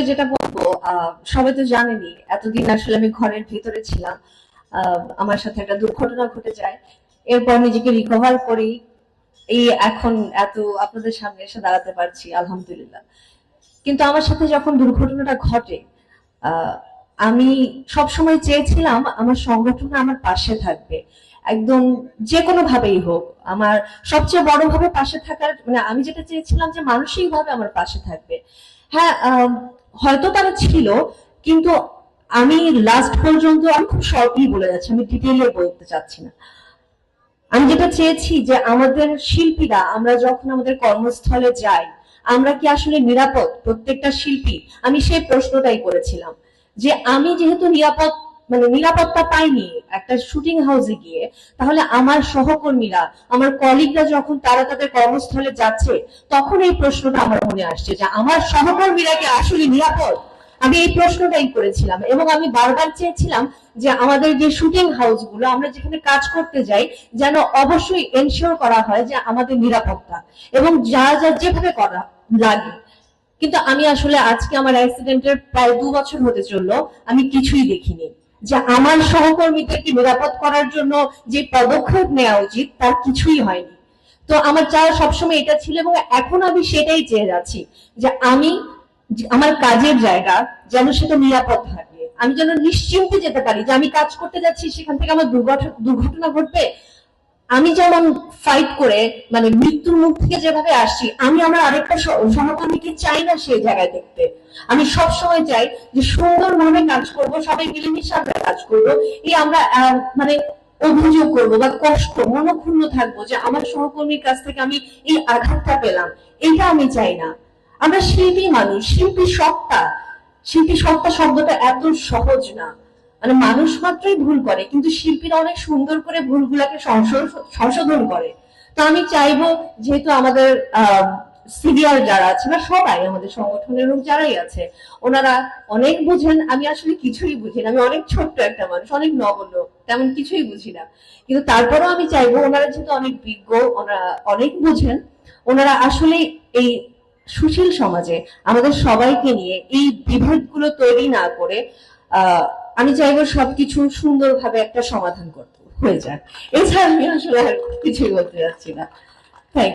আসলে যেটা বলব সবাই তো জানেনি, এতদিন আসলে আমি ঘরের ভিতরে ছিলাম। আমার সাথে একটা দুর্ঘটনা ঘটে যায়। এরপর নিজেকে রিকভার করি। এই এখন এত আপনাদের সামনে এসে দাঁড়াতে পারছি, আলহামদুলিল্লাহ। কিন্তু আমার সাথে যখন দুর্ঘটনাটা ঘটে আমি সবসময় চেয়েছিলাম আমার সংগঠন আমার পাশে থাকবে। একদম যে কোনো ভাবেই হোক, আমার সবচেয়ে বড় ভাবে পাশে থাকার মানে আমি যেটা চেয়েছিলাম যে মানসিক ভাবে আমার পাশে থাকবে। হ্যাঁ হয়তো তারা ছিল, কিন্তু আমি লাস্ট পর্যন্ত আমি খুব শর্টলি বলে যাচ্ছি, আমি ডিটেলে বলতে চাচ্ছি না। আমি যেটা চেয়েছি যে আমাদের শিল্পীরা, আমরা যখন আমাদের কর্মস্থলে যাই, আমরা কি আসলে নিরাপদ প্রত্যেকটা শিল্পী? আমি সেই প্রশ্নটাই করেছিলাম যে আমি যেহেতু নিরাপদ মানে নিরাপত্তা পাইনি একটা শুটিং হাউসে গিয়ে, তাহলে আমার সহকর্মীরা, আমার কলিগরা যখন তারা তাদের কর্মস্থলে যাচ্ছে, তখন এই প্রশ্নটা আমার মনে আসছে যে আমার সহকর্মীরা কি আসলে নিরাপদ? আমি এই প্রশ্নটাই করেছিলাম এবং আমি বারবার চেয়েছিলাম যে আমাদের যে শুটিং হাউসগুলো, আমরা যেখানে কাজ করতে যাই, যেন অবশ্যই এনশিওর করা হয় যে আমাদের নিরাপত্তা এবং যা যা যেভাবে করা লাগে। কিন্তু আমি আসলে আজকে আমার অ্যাক্সিডেন্টের প্রায় দু বছর হতে চলল, আমি কিছুই দেখিনি। যে আমার সহকর্মীদেরকে নিরাপদ করার জন্য যে পদক্ষেপ নেওয়া উচিত, তার কিছুই হয়নি। তো আমার চাওয়া সবসময় এটা ছিল এবং এখন আমি সেটাই চেয়ে যাচ্ছি যে আমি আমার কাজের জায়গা যেন সেটা নিরাপদ থাকে। আমি যেন নিশ্চিন্তে যেতে পারি যে আমি কাজ করতে যাচ্ছি, সেখান থেকে আমার দুর্ঘটনা দুর্ঘটনা ঘটবে। আমি যেমন ফাইট করে মানে মৃত্যুর মুখ থেকে যেভাবে আসি আমি আমার আরেকটা সহকর্মীকে চাই না সেই জায়গায় দেখতে। আমি সব সময় চাই যে সুন্দরভাবে কাজ করব, সবাই মিলেমিশে আমরা কাজ করব, এই আমরা মানে অভিযোগ করব বা কষ্ট, মনক্ষুণ্ণ থাকব যে আমার সহকর্মীর কাছ থেকে আমি এই আঘাতটা পেলাম এটা আমি চাই না। আমরা শিল্পী মানুষ, শিল্পী সত্তা শিল্পী সত্তা শব্দটা এত সহজ না। মানে মানুষ মাত্রই ভুল করে কিন্তু শিল্পীরা অনেক সুন্দর করে ভুলগুলাকে সংশোধ- সংশোধন করে। তো আমি চাইব যেহেতু আমাদের সিনিয়র যারা আছে বা সবাই আমাদের সংগঠনের লোক যারাই আছে ওনারা অনেক বুঝেন আমি আসলে কিছুই বুঝি না। আমি অনেক ছোট্ট একটা মানুষ অনেক নগণ্য তেমন কিছুই বুঝি না। কিন্তু তারপরেও আমি চাইব ওনারা যেহেতু অনেক বিজ্ঞ ওনারা অনেক বুঝেন ওনারা আসলে এই সুশীল সমাজে আমাদের সবাইকে নিয়ে এই বিভেদগুলো তৈরি না করে আহ, আমি চাইব সবকিছু সুন্দরভাবে একটা সমাধান করতে। হয়ে যাক। এছাড়া আমি আসলে আর কিছুই বলতে যাচ্ছি না।